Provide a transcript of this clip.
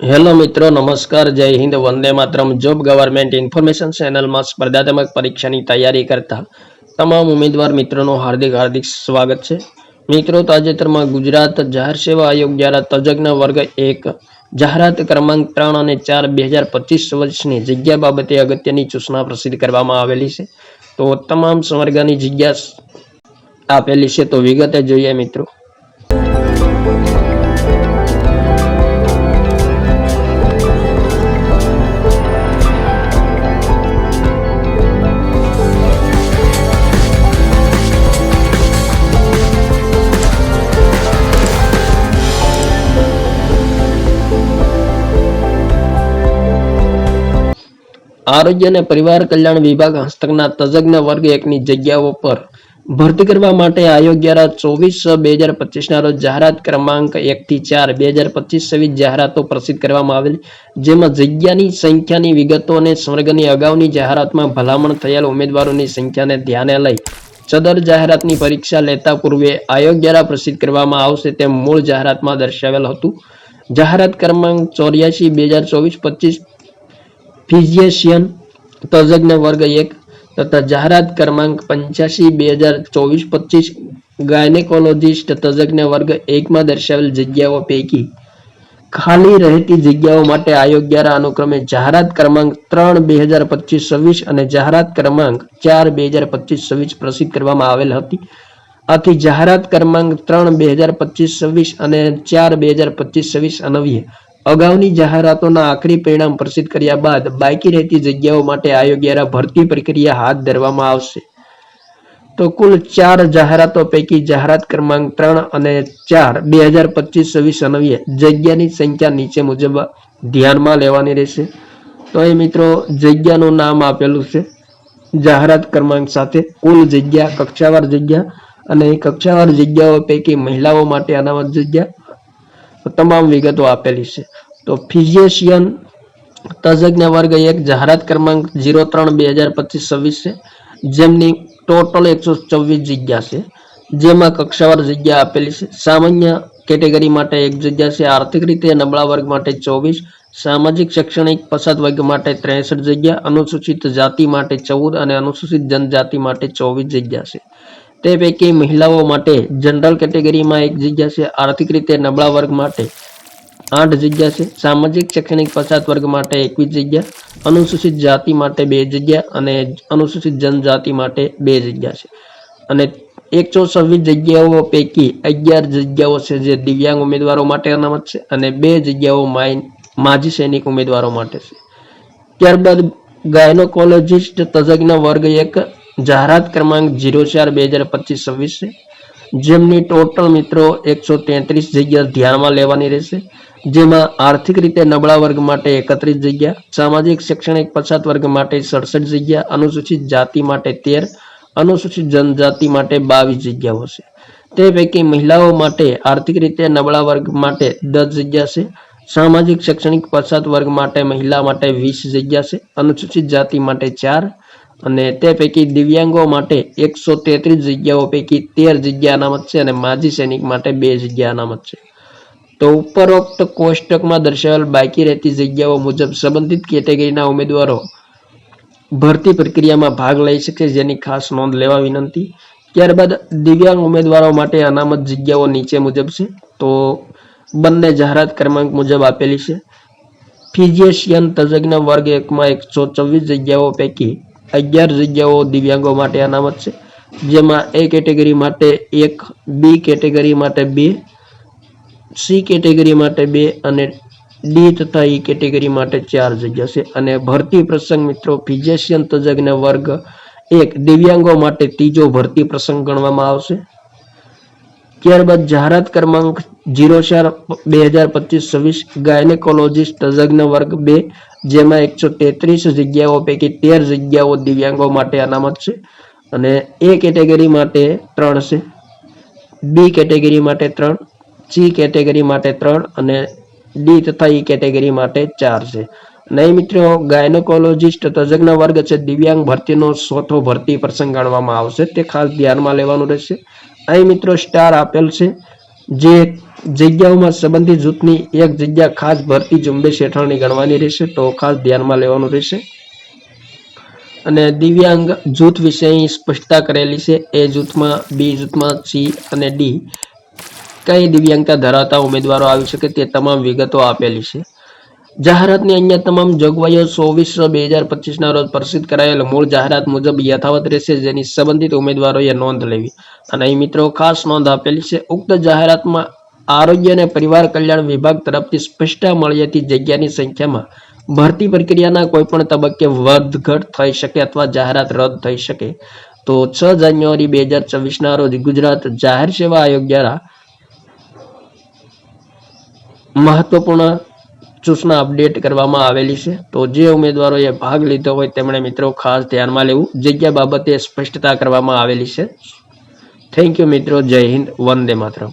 Hello મિત્રો, નમસ્કાર, જય હિન્દ, વંદે માતરમ. જોબ ગવર્મેન્ટ ઇન્ફોર્મેશન ચેનલમાં સ્પર્ધાત્મક પરીક્ષાની તૈયારી કરતા તમામ ઉમેદવાર મિત્રોનું હાર્દિક હાર્દિક સ્વાગત છે. મિત્રો, તાજેતરમાં ગુજરાત જાહેર સેવા આયોગ દ્વારા તજજ્ઞ વર્ગ એક, જાહેરાત ક્રમાંક ત્રણ અને ચાર બે હજાર પચીસ વર્ષની જગ્યા બાબતે અગત્યની સૂચના પ્રસિદ્ધ કરવામાં આવેલી છે. તો તમામ સંવર્ગની જગ્યા આપેલી છે, તો વિગતે જોઈએ મિત્રો. આરોગ્ય અને પરિવાર કલ્યાણ વિભાગ હસ્તકના તજજ્ઞ વર્ગ એકની જગ્યાઓ પર ભરતી કરવા માટે આયોગ દ્વારા ચોવીસ બે હજાર પચીસના રોજ જાહેરાત ક્રમાંક એક થી ચાર બે હજાર પચીસ સવિત જાહેરાતો પ્રસિદ્ધ કરવામાં આવેલી, જેમાં જગ્યાની સંખ્યાની વિગતો અને સ્વર્ગની અગાઉની જાહેરાતમાં ભલામણ થયેલ ઉમેદવારોની સંખ્યાને ધ્યાને લઈ સદર જાહેરાતની પરીક્ષા લેતા પૂર્વે આયોગ દ્વારા પ્રસિદ્ધ કરવામાં આવશે તેમ મૂળ જાહેરાતમાં દર્શાવેલ હતું. જાહેરાત ક્રમાંક ચોર્યાસી બે હજાર ચોવીસ પચીસ ફિઝિશિયન તજજ્ઞ વર્ગ એક તથા જાહેરાત ક્રમાંક પંચ્યાસી બે હજાર ચોવીસ પચીસ ગાયનેકોલોજીસ્ટ તજજ્ઞ વર્ગ એકમાં દર્શાવેલ જગ્યાઓ પૈકી ખાલી રહેતી જગ્યાઓ માટે આયોગ દ્વારા અનુક્રમે જાહેરાત ક્રમાંક ત્રણ બે હજાર પચીસ છવ્વીસ અને જાહેરાત ક્રમાંક ચાર બે હજાર પચીસ છવ્વીસ પ્રસિદ્ધ કરવામાં આવેલ હતી. આથી જાહેરાત ક્રમાંક ત્રણ બે હજાર પચીસ છવ્વીસ અને ચાર બે હજાર પચીસ છવ્વીસ અન્વયે અગાઉની જાહેરાતોના આખરી પરિણામ પ્રસિદ્ધ કર્યા બાદ બાકી રહેતી જગ્યાઓ માટે આયોગ દ્વારા ભરતી પ્રક્રિયા હાથ ધરવામાં આવશે. તો કુલ ચાર જાહેરાતો પૈકી જાહેરાત ક્રમાંક ત્રણ અને ચાર બે હજાર પચીસ છવ્વીસ અનવીએ જગ્યાની સંખ્યા નીચે મુજબ ધ્યાનમાં લેવાની રહેશે. તો એ મિત્રો જગ્યાનું નામ આપેલું છે. જાહેરાત ક્રમાંક સાથે કુલ જગ્યા, કક્ષાવાર જગ્યા અને કક્ષાવાર જગ્યાઓ પૈકી મહિલાઓ માટે અનામત જગ્યા. તમામ વિગતો આપેલી છે. તો ફિઝિશિયન તજજ્ઞ વર્ગ એક, જાહેરાત ક્રમાંક જીરો ત્રણ બે હજાર પચીસ છવ્વીસ છે. જેમની ટોટલ એકસો ચોવીસ જગ્યા છે. જેમાં કક્ષાવાર જગ્યા આપેલી છે. સામાન્ય કેટેગરી માટે એક જગ્યા છે. આર્થિક રીતે નબળા વર્ગ માટે ચોવીસ, સામાજિક શૈક્ષણિક પછાત વર્ગ માટે ત્રેસઠ જગ્યા, અનુસૂચિત જાતિ માટે ચૌદ અને અનુસૂચિત જનજાતિ માટે ચોવીસ જગ્યા છે. તે પૈકી મહિલાઓ માટે જનરલ કેટેગરીમાં એક જગ્યા છે આર્થિક રીતે નબળા વર્ગ માટે, આઠ જગ્યા છે સામાજિક શૈક્ષણિક પછાત વર્ગ માટે એકવીસ જગ્યા, અનુસૂચિત જાતિ માટે બે જગ્યા અને અનુસૂચિત જનજાતિ માટે બે જગ્યા છે. અને એકસો છવ્વીસ જગ્યાઓ પૈકી અગિયાર જગ્યાઓ છે જે દિવ્યાંગ ઉમેદવારો માટે અનામત છે અને બે જગ્યાઓ માઇન, માજી સૈનિક ઉમેદવારો માટે છે. ત્યારબાદ ગાયનોકોલોજીસ્ટ તજજ્ઞ વર્ગ એક જાહેરાત ક્રમાંક જીરો ચાર બે હજાર પચીસ છવ્વીસ છે. જેમની ટોટલ મિત્રો એકસો તેત્રીસ જગ્યા ધ્યાનમાં લેવાની રહેશે. જેમાં આર્થિક રીતે નબળા વર્ગ માટે એકત્રીસ જગ્યા, સામાજિક શૈક્ષણિક પછાત વર્ગ માટે સડસઠ જગ્યા, અનુસૂચિત જાતિ માટે તેર, અનુસૂચિત જનજાતિ માટે બાવીસ જગ્યાઓ છે. તે પૈકી મહિલાઓ માટે આર્થિક રીતે નબળા વર્ગ માટે દસ જગ્યા છે. સામાજિક શૈક્ષણિક પછાત વર્ગ માટે મહિલા માટે વીસ જગ્યા છે. અનુસૂચિત જાતિ માટે ચાર અને તે પૈકી દિવ્યાંગો માટે એકસો તેત્રીસ જગ્યાઓ પૈકી તેર જગ્યા અનામત છે અને માજી સૈનિક માટે બે જગ્યા અનામત છે. તો ઉપરોક્ત કોષ્ટકમાં દર્શાવેલ બાકી રહેતી જગ્યાઓ મુજબ સંબંધિત કેટેગરીના ઉમેદવારો ભરતી પ્રક્રિયામાં ભાગ લઈ શકે જેની ખાસ નોંધ લેવા વિનંતી. ત્યારબાદ દિવ્યાંગ ઉમેદવારો માટે અનામત જગ્યાઓ નીચે મુજબ છે. તો બંને જાહેરાત ક્રમાંક મુજબ આપેલી છે. ફિઝિશિયન તજજ્ઞ વર્ગ એકમાં એકસો ચોવીસ જગ્યાઓ પૈકી અગિયાર જગ્યાઓ દિવ્યાંગો માટે અનામત છે, જેમાં એ કેટેગરી માટે એક બી કેટેગરી માટે બે સી કેટેગરી માટે બે અને ડી તથા ઈ કેટેગરી માટે ચાર જગ્યા છે. અને ભરતી પ્રસંગ મિત્રો ફિઝિશિયન તજજ્ઞ વર્ગ એક, દિવ્યાંગો માટે ત્રીજો ભરતી પ્રસંગ ગણવામાં આવશે. ત્યારબાદ જાહેરાત ક્રમાંક જીરો ચાર બે હજાર પચીસ છવ્વીસ ગાયનેકોલોજીસ્ટ તજજ્ઞ વર્ગ બે, જેમાં એકસો તેત્રીસ જગ્યાઓ પૈકી તેર જગ્યાઓ દિવ્યાંગો માટે અનામત છે. અને એ કેટેગરી માટે ત્રણ છે. બી કેટેગરી માટે ત્રણ, સી કેટેગરી માટે ત્રણ અને ડી તથા ઈ કેટેગરી માટે ચાર છે. નહીં મિત્રો ગાયનેકોલોજીસ્ટ તજજ્ઞ વર્ગ છે. દિવ્યાંગ ભરતીનો ચોથો ભરતી પ્રસંગ ગણવામાં આવશે. તે ખાસ ધ્યાનમાં લેવાનું રહેશે. અહીં મિત્રો સ્ટાર આપેલ છે. જે જગ્યાઓમાં સંબંધિત જૂથની એક જગ્યા ખાસ ભરતી ઝુંબેશ હેઠળની ગણવાની રહેશે તો ખાસ ધ્યાનમાં લેવાનું રહેશે. અને દિવ્યાંગ જૂથ વિશે અહીં સ્પષ્ટતા કરેલી છે. એ જૂથમાં બી જૂથમાં સી અને ડી કઈ દિવ્યાંગતા ધરાવતા ઉમેદવારો આવી શકે તે તમામ વિગતો આપેલી છે. જાહેરાતની અન્ય તમામ જોગવાઈઓ ચોવીસ બે હજાર પચીસના રોજ પ્રસિદ્ધ કરાયેલ મૂળ જાહેરાત મુજબ યથાવત રહેશે જેની સંબંધિત ઉમેદવારોએ નોંધ લેવી. અને અહીં મિત્રો ખાસ નોંધ આપેલી છે, ઉક્ત જાહેરાતમાં આરોગ્ય અને પરિવાર કલ્યાણ વિભાગ તરફથી સ્પષ્ટતા મળી હતી જગ્યાની સંખ્યામાં ભરતી પ્રક્રિયાના કોઈપણ તબક્કે વધઘટ થઈ શકે અથવા જાહેરાત રદ થઈ શકે. તો છ જાન્યુઆરી બે હજાર ચોવીસના રોજ ગુજરાત જાહેર સેવા આયોગ દ્વારા મહત્વપૂર્ણ સૂચના અપડેટ કરવામાં આવેલી છે. તો જે ઉમેદવારોએ ભાગ લીધો હોય તેમણે મિત્રો ખાસ ધ્યાનમાં લેવું. જગ્યા બાબતે સ્પષ્ટતા કરવામાં આવેલી છે. થેન્ક યુ મિત્રો. જય હિન્દ. વંદે માતરમ.